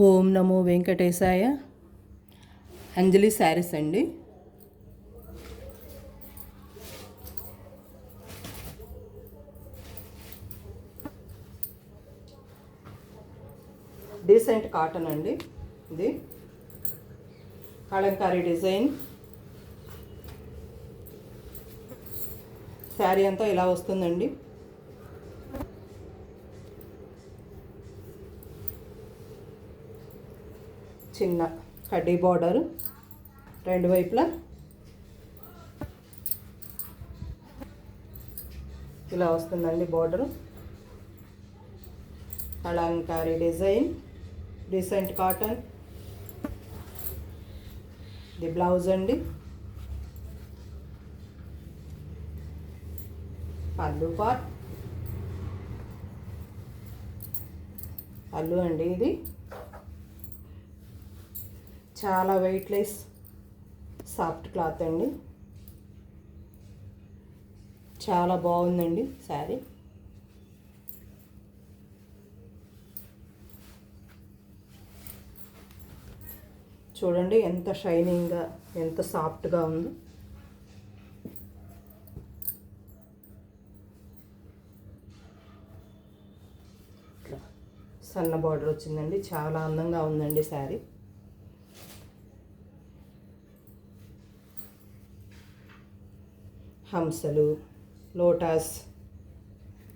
ఓం నమో వెంకటేశాయ. అంజలి శారీస్ అండి. Decent cotton అండి ఇది. కళంకారీ డిజైన్. శారీ అంతా ఇలా వస్తుందండి. చిన్న కడ్డీ బార్డర్ రెండు వైపులా. ఇలా వస్తుందండి border. Kalamkari design. Decent cotton. ఇది బ్లౌజ్ అండి. పళ్ళు పార్ట్. పళ్ళు అండి ఇది. చాలా వెయిట్లెస్ సాఫ్ట్ క్లాత్ అండి. చాలా బాగుందండి శారీ. చూడండి ఎంత షైనింగ్గా ఎంత సాఫ్ట్గా ఉందో. సన్న బార్డర్ వచ్చిందండి చాలా అందంగా ఉందండి శారీ. హంసలు లోటస్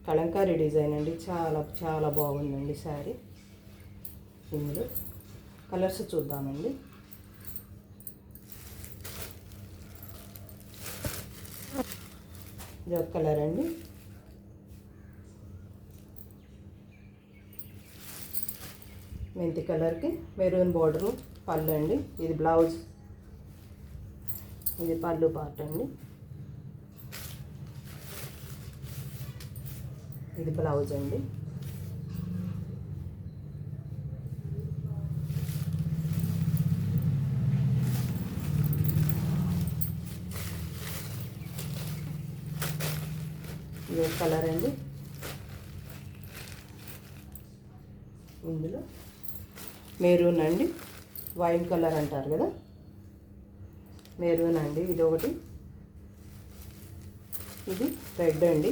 కలంకారీ డిజైన్ అండి. చాలా చాలా బాగుందండి శారీ. ఇందులో కలర్స్ చూద్దామండి. ఇది ఒక కలర్ అండి. మెంతి కలర్కి మెరూన్ బార్డరు పళ్ళు అండి. ఇది బ్లౌజ్. ఇది పళ్ళు పార్ట్ అండి. ఇది బ్లౌజ్ అండి. ఇది కలర్ అండి. ఇందులో మెరూన్ అండి. వైన్ కలర్ అంటారు కదా. మెరూన్ అండి ఇది ఒకటి. ఇది రెడ్ అండి.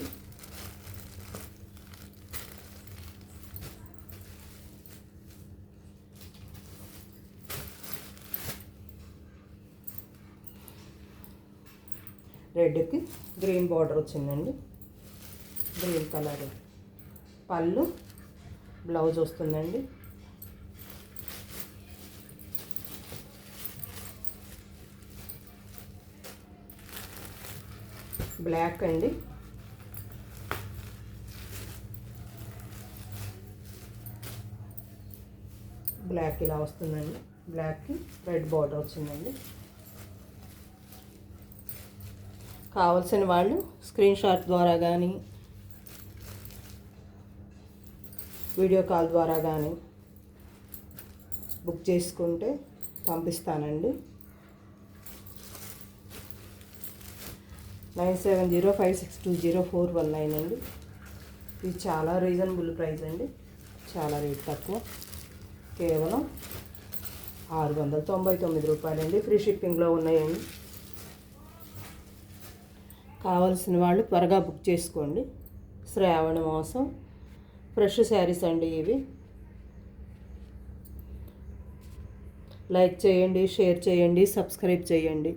రెడ్కి గ్రీన్ బార్డర్ వచ్చిందండి. గ్రీన్ కలర్ పళ్ళు బ్లౌజ్ వస్తుందండి. బ్లాక్ అండి. బ్లాక్ ఇలా వస్తుందండి. బ్లాక్కి రెడ్ బార్డర్ వచ్చిందండి. కావలసిన వాళ్ళు స్క్రీన్ షాట్ ద్వారా కానీ వీడియో కాల్ ద్వారా కానీ బుక్ చేసుకుంటే పంపిస్తానండి. Nine seven zero five six two zero four one nine అండి. ఇది చాలా రీజనబుల్ ప్రైస్ అండి. చాలా రేట్ తక్కువ. కేవలం ఆరు వందల తొంభై తొమ్మిది రూపాయలండి. ఫ్రీ షిప్పింగ్లో ఉన్నాయండి. కావాల్సిన వాళ్ళు త్వరగా బుక్ చేసుకోండి. శ్రావణ మాసం ఫ్రెష్ శారీస్ అండి ఇవి. లైక్ చేయండి షేర్ చేయండి సబ్స్క్రైబ్ చేయండి.